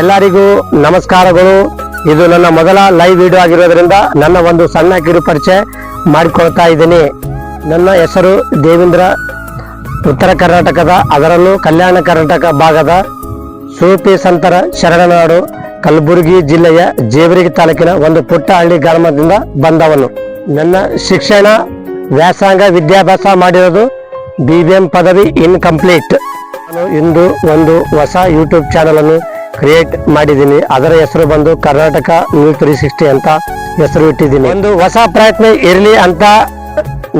ಎಲ್ಲರಿಗೂ ನಮಸ್ಕಾರಗಳು. ಇದು ನನ್ನ ಮೊದಲ ಲೈವ್ ವಿಡಿಯೋ ಆಗಿರೋದ್ರಿಂದ ನನ್ನ ಒಂದು ಸಣ್ಣ ಕಿರು ಪರಿಚಯ ಮಾಡಿಕೊಳ್ತಾ ಇದ್ದೀನಿ. ನನ್ನ ಹೆಸರು ದೇವೇಂದ್ರ. ಉತ್ತರ ಕರ್ನಾಟಕದ, ಅದರಲ್ಲೂ ಕಲ್ಯಾಣ ಕರ್ನಾಟಕ ಭಾಗದ ಸೂಪಿ ಸಂತರ ಶರಣನಾಡು, ಕಲಬುರಗಿ ಜಿಲ್ಲೆಯ ಜೇವರಿಗಿ ತಾಲೂಕಿನ ಒಂದು ಪುಟ್ಟ ಹಳ್ಳಿ ಗ್ರಾಮದಿಂದ ಬಂದವನು. ನನ್ನ ಶಿಕ್ಷಣ, ವ್ಯಾಸಂಗ, ವಿದ್ಯಾಭ್ಯಾಸ ಮಾಡಿರೋದು ಬಿ ಬಿ ಎಂ ಪದವಿ ಇನ್ಕಂಪ್ಲೀಟ್. ನಾನು ಇಂದು ಒಂದು ಹೊಸ ಯೂಟ್ಯೂಬ್ ಚಾನಲ್ ಅನ್ನು ಕ್ರಿಯೇಟ್ ಮಾಡಿದ್ದೀನಿ. ಅದರ ಹೆಸರು ಬಂದು ಕರ್ನಾಟಕ ನ್ಯೂಸ್ ತ್ರೀ ಸಿಕ್ಸ್ಟಿ ಅಂತ ಹೆಸರು ಇಟ್ಟಿದ್ದೀನಿ. ಒಂದು ಹೊಸ ಪ್ರಯತ್ನ ಇರಲಿ ಅಂತ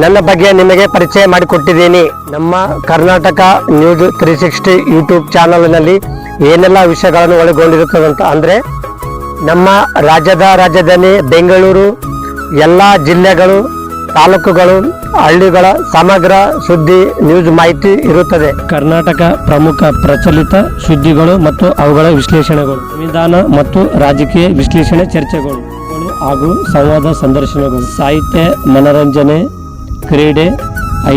ನನ್ನ ಬಗ್ಗೆ ನಿಮಗೆ ಪರಿಚಯ ಮಾಡಿಕೊಟ್ಟಿದ್ದೀನಿ. ನಮ್ಮ Karnataka news three sixty YouTube ಚಾನಲ್ನಲ್ಲಿ ಏನೆಲ್ಲ ವಿಷಯಗಳನ್ನು ಒಳಗೊಂಡಿರುತ್ತದೆ ಅಂತ ಅಂದರೆ, ನಮ್ಮ ರಾಜ್ಯದ ರಾಜಧಾನಿ ಬೆಂಗಳೂರು, ಎಲ್ಲ ಜಿಲ್ಲೆಗಳು ತಾಲೂಕುಗಳು, ಹಳ್ಳಿಗಳ ಸಮಗ್ರ ಸುದ್ದಿ, ನ್ಯೂಸ್ ಮಾಹಿತಿ ಇರುತ್ತದೆ. ಕರ್ನಾಟಕ ಪ್ರಮುಖ ಪ್ರಚಲಿತ ಸುದ್ದಿಗಳು ಮತ್ತು ಅವುಗಳ ವಿಶ್ಲೇಷಣೆಗಳು, ಸಂವಿಧಾನ ಮತ್ತು ರಾಜಕೀಯ ವಿಶ್ಲೇಷಣೆ ಚರ್ಚೆಗಳು ಹಾಗೂ ಸಂವಾದ ಸಂದರ್ಶನಗಳು, ಸಾಹಿತ್ಯ, ಮನರಂಜನೆ, ಕ್ರೀಡೆ,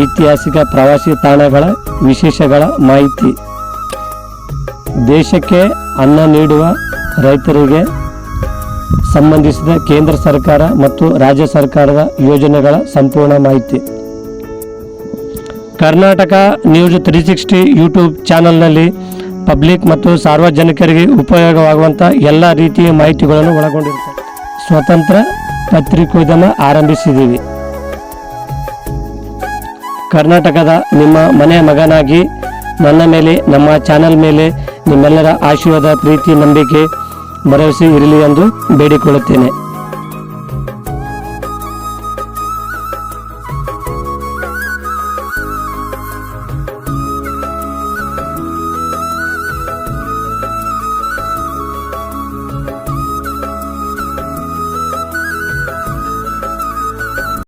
ಐತಿಹಾಸಿಕ ಪ್ರವಾಸಿ ತಾಣಗಳ ವಿಶೇಷಗಳ ಮಾಹಿತಿ. ದೇಶಕ್ಕೆ ಅನ್ನ ನೀಡುವ ರೈತರಿಗೆ ಸಂಬಂಧಿಸಿದ ಕೇಂದ್ರ ಸರ್ಕಾರ ಮತ್ತು ರಾಜ್ಯ ಸರ್ಕಾರದ ಯೋಜನೆಗಳ ಸಂಪೂರ್ಣ ಮಾಹಿತಿ. Karnataka news three sixty YouTube ಚಾನಲ್ನಲ್ಲಿ ಪಬ್ಲಿಕ್ ಮತ್ತು ಸಾರ್ವಜನಿಕರಿಗೆ ಉಪಯೋಗವಾಗುವಂಥ ಎಲ್ಲ ರೀತಿಯ ಮಾಹಿತಿಗಳನ್ನು ಒಳಗೊಂಡಿರುತ್ತೆ ಸ್ವತಂತ್ರ ಪತ್ರಿಕೋದ್ಯಮ ಆರಂಭಿಸಿದ್ದೀವಿ. ಕರ್ನಾಟಕದ ನಿಮ್ಮ ಮನೆ ಮಗನಾಗಿ ನನ್ನ ಮೇಲೆ, ನಮ್ಮ ಚಾನಲ್ ಮೇಲೆ ನಿಮ್ಮೆಲ್ಲರ ಆಶೀರ್ವಾದ, ಪ್ರೀತಿ, ನಂಬಿಕೆ ಭರವಸೆ ಇರಲಿ ಎಂದು ಬೇಡಿಕೊಳ್ಳುತ್ತೇನೆ.